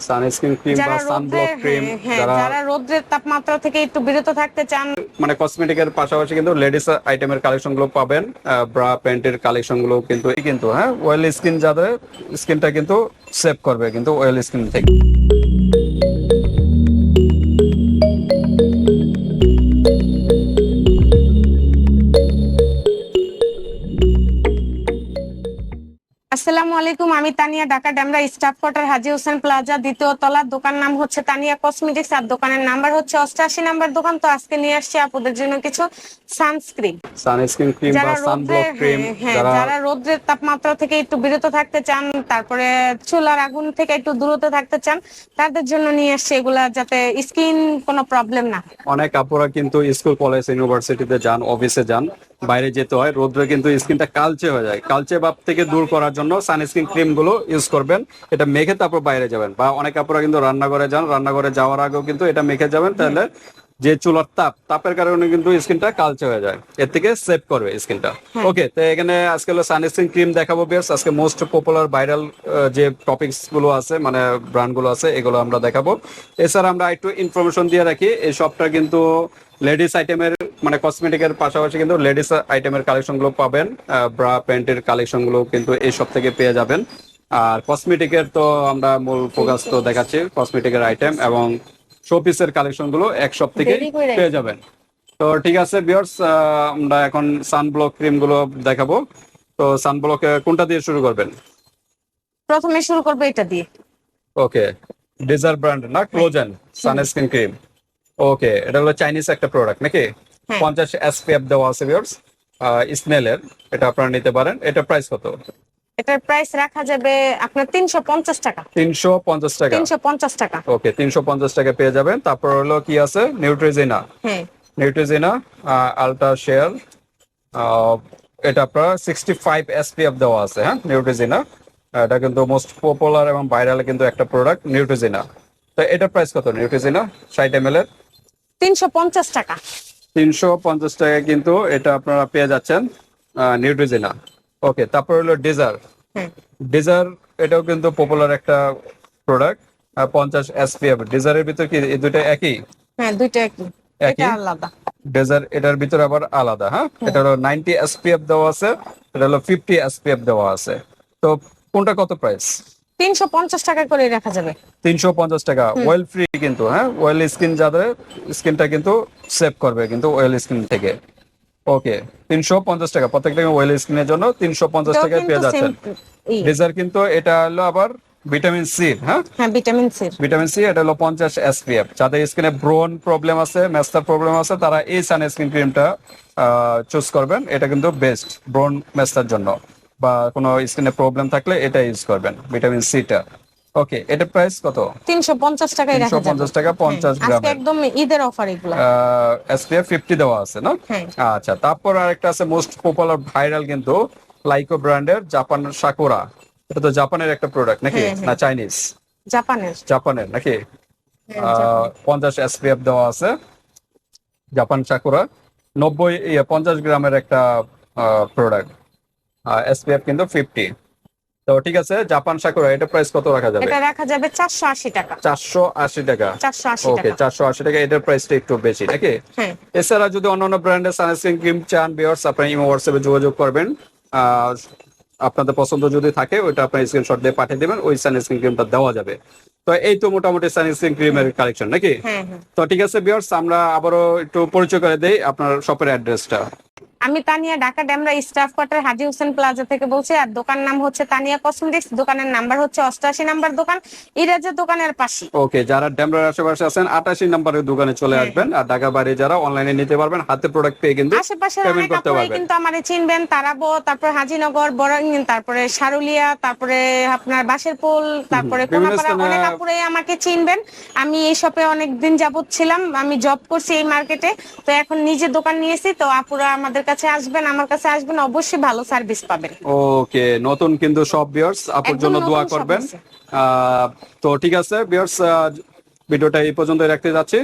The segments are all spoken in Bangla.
সানস্ক্রিন ক্রিম বা সানব্লক ক্রিম হ্যাঁ, হ্যাঁ, যারা রোদ্রের তাপমাত্রা থেকে একটু বিরত থাকতে চান মানে কসমেটিকের পাশাপাশি কিন্তু লেডিস আইটেমের কালেকশনগুলো পাবেন ব্রা প্যান্টের কালেকশনগুলো কিন্তু কিন্তু হ্যাঁ ওয়েল স্কিন যাদের স্কিনটা কিন্তু সেভ করবে কিন্তু ওয়েল স্কিন থেকে আসসালামু আলাইকুম আমি Tania Dhaka Demra staff quarter Haji Hossain plaza দ্বিতীয় তলা। দোকান নাম হচ্ছে তানিয়া কসমেটিক্স আর দোকানের নাম্বার হচ্ছে অষ্টাশি নাম্বার দোকান। তো আজকে নিয়ে আসছি আপনাদের জন্য কিছু সানস্ক্রিন। সানস্ক্রিন ক্রিম বা সানব্লক ক্রিম হ্যাঁ, হ্যাঁ, যারা যারা রোদ্রের তাপমাত্রা থেকে একটু বিরত থাকতে চান তারপরে চুলার আগুন থেকে একটু দূরত থাকতে চান তাদের জন্য নিয়ে আসছি এগুলা যাতে স্কিন কোনো প্রবলেম না অনেক আপুরা কিন্তু স্কুল কলেজ ইউনিভার্সিটিতে যান অফিসে যান। বাইরে যেতে হয়। রোদ্রে কিন্তু স্কিনটা কালচে হয়ে যায়। কালচে ভাব থেকে দূর করার জন্য সানস্ক্রিন ক্রিমগুলো ইউজ করবেন। এটা মেখে তারপর বাইরে যাবেন। বা অনেক আপুরা কিন্তু রান্নাঘরে যান। রান্নাঘরে যাওয়ার আগেও কিন্তু এটা মেখে যাবেন। তাহলে যে চুলার তাপ তাপের কারণে কিন্তু স্কিনটা কালচে হয়ে যায়। এর থেকে সেভ করবে স্কিনটা। ওকে তো এখানে আজকে হলো সানস্ক্রিন ক্রিম দেখাবো বেশ। আজকে মোস্ট পপুলার ভাইরাল যে টপিকসগুলো আছে মানে ব্র্যান্ডগুলো আছে এগুলো আমরা দেখাবো। এছাড়া আমরা একটু ইনফরমেশন দিয়ে রাখি। এই শপটা কিন্তু লেডিস আইটেমের মানে কসমেটিকের পাশাপাশি কিন্তু লেডিস আইটেমের কালেকশনগুলো পাবেন ব্রা প্যান্টের কালেকশনগুলো কিন্তু এই সব থেকে পেয়ে যাবেন। আর কসমেটিকের তো আমরা মূল ফোকাস তো দেখাচ্ছি কসমেটিকের আইটেম এবং শোপিসের কালেকশনগুলো এক সব থেকে পেয়ে যাবেন। তো ঠিক আছে বিয়ার্স আমরা এখন সানব্লক ক্রিমগুলো দেখাবো। তো সানব্লক কোনটা দিয়ে শুরু করবেন? প্রথমে শুরু করব এটা দিয়ে। ওকে ডিজার ব্র্যান্ড না ক্লোজেন সানস্ক্রিন ক্রিম ওকে এটা হলো চাইনিজ একটা প্রোডাক্ট নাকি। পঞ্চাশ এসপিএফ দেওয়া আছে ভিউয়ার্স স্নেলের এটা আপনারা নিতে পারেন। এটা প্রাইস কত? এটার প্রাইস রাখা যাবে আপনার তিনশো পঞ্চাশ টাকা। তিনশো পঞ্চাশ টাকা। তিনশো পঞ্চাশ টাকা। ওকে তিনশো পঞ্চাশ টাকা পেয়ে যাবেন। তারপর হলো কি আছে? নিউট্রিজিনা হ্যাঁ। নিউট্রিজিনা আলট্রা শেয়ার এটা আপনার সিক্সটি ফাইভ এসপিএফ দেওয়া আছে হ্যাঁ? নিউট্রিজিনা এটা কিন্তু মোস্ট পপুলার এবং ভাইরাল কিন্তু একটা প্রোডাক্ট নিউট্রিজিনা তো এটা প্রাইস কত? নিউট্রিজিনা ষাট এম এর তিনশো পঞ্চাশ টাকা। তিনশো পঞ্চাশ টাকা কিন্তু এটা আপনারা পেয়ে যাচ্ছেন নিউট্রিজিনা ওকে তারপর হলো ডিজার ডিজার এটাও কিন্তু পপুলার একটা প্রোডাক্ট পঞ্চাশ এসপিএফ ডিজারের ভিতর কি এই দুটো একই? হ্যাঁ দুইটা একই। একই? আলাদা। ডেজার এটার ভিতরে আবার আলাদা হ্যাঁ? এটা হলো নাইনটি এসপিএফ দেওয়া আছে এটা হলো ফিফটি এসপিএফ দেওয়া আছে। তো কোনটা কত প্রাইস তিনশো পঞ্চাশ টাকা করে রাখা যাবে। তিনশো পঞ্চাশ টাকা। অয়েল ফ্রি কিন্তু হ্যাঁ? অয়েল স্কিন যাদের স্কিনটা কিন্তু সেভ করবে কিন্তু অয়েল স্কিন থেকে। ওকে তিনশো পঞ্চাশ টাকা। প্রত্যেকটা অয়েল স্কিনের জন্য তিনশো পঞ্চাশ এটাও টাকায় কিন্তু পেয়ে যাচ্ছেন। same কিন্তু এটা হলো আবার ভিটামিন সি হ্যাঁ? হ্যাঁ ভিটামিন সি ভিটামিন সি এটা হলো পঞ্চাশ এসপিএফ যাদের স্কিনে ব্রোন প্রবলেম আছে মেস্তার প্রবলেম আছে তারা এই সানস্ক্রিন ক্রিমটা চুজ করবেন। এটা কিন্তু বেস্ট ব্রোন মেস্তার জন্য। বা কোনো স্কিনে প্রবলেম থাকলে এটা ইউজ করবেন ভিটামিন সিটা ওকে এটা প্রাইস কত? তিনশো পঞ্চাশ টাকায় তিনশো রাখা যাবে পঞ্চাশ টাকা পঞ্চাশ গ্রাম আজকে একদম ঈদের অফার এগুলো। এসপিএফ ফিফটি দেওয়া আছে না হ্যাঁ। আচ্ছা তারপর আরেকটা আছে মোস্ট পপুলার ভাইরাল কিন্তু লাইকো ব্র্যান্ডের জাপান সাকুরা এটা তো জাপানের একটা প্রোডাক্ট নাকি? হ্যাঁ, হ্যাঁ। না চাইনিজ জাপানের জাপানের নাকি? হ্যাঁ, আহ, পঞ্চাশ এসপিএফ দেওয়া আছে জাপান নব্বই ইয়ে, পঞ্চাশ গ্রামের একটা প্রোডাক্ট এসপিএফ কিন্তু ফিফটি তো ঠিক আছে জাপান সাকুরা এটা প্রাইস কত রাখা যাবে? এটা রাখা যাবে চারশো আশি টাকা। চারশো আশি টাকা। চারশো আশি ওকে টাকা। চারশো আশি টাকা এটার প্রাইসটা একটু বেশি নাকি? হ্যাঁ। এছাড়া যদি অন্যান্য ব্র্যান্ডের সানস্ক্রিন ক্রিম চান বিয়ার্স আপনার ইমো হোয়াটসঅ্যাপে যোগাযোগ করবেন। আপনাদের পছন্দ যদি থাকে ওইটা আপনার স্ক্রিনশট দিয়ে পাঠিয়ে দেবেন ওই সানস্ক্রিন ক্রিমটা দেওয়া যাবে। তো এই তো মোটামুটি সানস্ক্রিন ক্রিমের কালেকশন নাকি? হ্যাঁ হ্যাঁ। তো ঠিক আছে বিয়ার্স আমরা আবারও একটু পরিচয় করে দেই আপনার শপের অ্যাড্রেসটা আমি Tania Dhaka Demra staff quarter Haji Hossain plaza থেকে বলছি আর দোকান নাম হচ্ছে তানিয়া কসমেটিক্স দোকানের নাম্বার হচ্ছে অষ্টআশি নাম্বার দোকান ইরাজের দোকানের পাশে। ওকে যারা ড্যামরার আশেপাশে আছেন আটাশি নাম্বারের দোকানে চলে হ্যাঁ। আসবেন আর ঢাকা বাইরে যারা অনলাইনে নিতে পারবেন হাতে প্রোডাক্ট পেয়ে কিন্তু আশেপাশের পেমেন্ট অনেক করতে পারবেন। কিন্তু আমারে চিনবেন তারাবো তারপর হাজিনগর বরং তারপরে সারুলিয়া তারপরে আপনার বাসের পোল তারপরে কোনাপাড়া অনেক আপুরাই আমাকে চিনবেন। আমি এই শপে অনেক দিন যাবত ছিলাম আমি জব করছি এই মার্কেটে তো এখন নিজে দোকান নিয়েছি তো আপুরা আমাদের কাছে আসবেন আমার কাছে আসবেন অবশ্যই ভালো সার্ভিস পাবেন। ওকে নতুন কিন্তু সব বিয়ার্স আপুর জন্য দোয়া করবেন। তো ঠিক আছে বিয়ার্স ভিডিওটা এই পর্যন্ত রাখতে যাচ্ছি।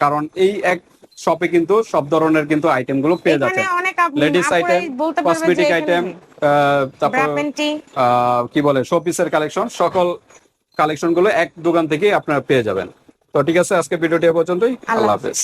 কারণ এই এক শপে কিন্তু সব ধরনের কিন্তু আইটেমগুলো পেয়ে যাচ্ছে লেডিস আইটেম কসমেটিক আইটেম তারপর কি বলে শোপিসের কালেকশন সকল কালেকশনগুলো এক দোকান থেকে আপনারা পেয়ে যাবেন। তো ঠিক আছে আজকে ভিডিওটি পর্যন্তই। আল্লাহ। হাফেজ।